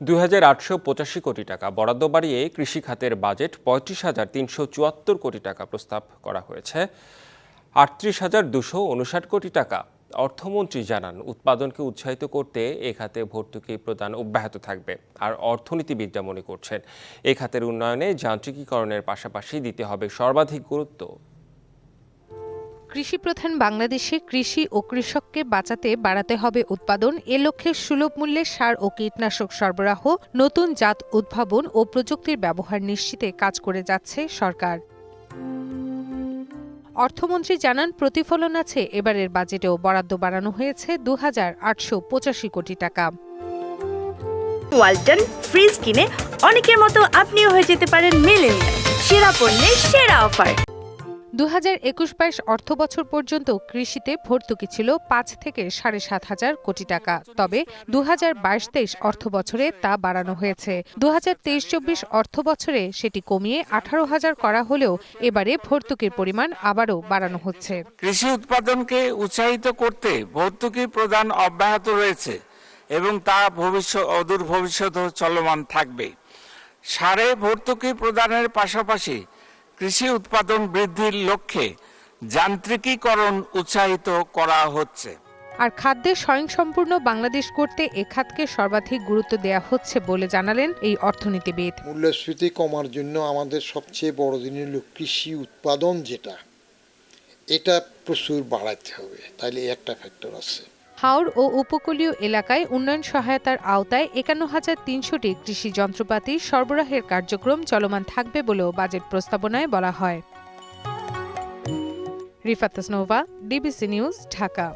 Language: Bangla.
দুই হাজার আটশো পঁচাশি কোটি টাকা বরাদ্দ বাড়িয়ে কৃষি খাতের বাজেট পঁয়ত্রিশ হাজার তিনশো চুয়াত্তর কোটি টাকা প্রস্তাব করা হয়েছে। আটত্রিশ হাজার দুশো উনষাট কোটি টাকা। অর্থমন্ত্রী জানান, উৎপাদনকে উৎসাহিত করতে এ খাতে ভর্তুকি প্রদান অব্যাহত থাকবে। আর অর্থনীতিবিদরা মনে করছেন, এ খাতের উন্নয়নে যান্ত্রিকীকরণের পাশাপাশি দিতে হবে সর্বাধিক গুরুত্ব। কৃষি প্রধান বাংলাদেশে কৃষি ও কৃষককে বাঁচাতে বাড়াতে হবে উৎপাদন, এ লক্ষ্যে সুলভ মূল্যে সার ও কীটনাশক সরবরাহ, নতুন জাত উদ্ভাবন ও প্রযুক্তির ব্যবহার নিশ্চিতে কাজ করে যাচ্ছে সরকার। অর্থমন্ত্রী জানান, প্রতিফলন আছে, এবারের বাজেটেও বরাদ্দ বাড়ানো হয়েছে দু হাজার আটশো পঁচাশি কোটি টাকা। ওয়ালটন ফ্রিজ কিনে অনেকের মতো আপনিও হয়ে যেতে পারেন মিলেনিয়াল। সেরা পণ্যের সেরা অফার। দু হাজার একুশ বাইশ অর্থ বছর পর্যন্ত কৃষিতে ভর্তুকি ছিল পাঁচ থেকে সাড়ে সাত হাজার কোটি টাকা। তবে দু হাজার বাইশ তেইশ অর্থ বছরে তা বাড়ানো হয়েছে। দু হাজার তেইশ চব্বিশ অর্থ বছরে সেটি কমিয়ে আঠারো হাজার করা হলেও এবারে ভর্তুকির পরিমাণ আবারও বাড়ানো হচ্ছে। কৃষি উৎপাদনকে উৎসাহিত করতে ভর্তুকি প্রদান অব্যাহত রয়েছে এবং তা ভবিষ্যৎ, অদূর ভবিষ্যতেও চলমান থাকবে। সারে ভর্তুকি প্রদানের পাশাপাশি কৃষি উৎপাদন বৃদ্ধির লক্ষ্যে যান্ত্রিকীকরণ উৎসাহিত করা হচ্ছে। আর খাদ্যে স্বয়ংসম্পূর্ণ বাংলাদেশ করতে এ খাতকে সর্বাধিক গুরুত্ব দেওয়া হচ্ছে বলে জানালেন এই অর্থনীতিবিদ। মূল্যস্ফীতি কমার জন্য আমাদের সবচেয়ে বড় দিন হলো কৃষি উৎপাদন যেটা এটা প্রচুর বাড়াতে হবে। তাইলে একটা ফ্যাক্টর আছে। হাওর ও উপকূলীয় এলাকায় উন্নয়ন সহায়তার আওতায় একান্ন হাজার তিনশোটি কৃষি যন্ত্রপাতি সরবরাহের কার্যক্রম চলমান থাকবে বলেও বাজেট প্রস্তাবনায় বলা হয়। Rifat Nova DBC news, Dhaka.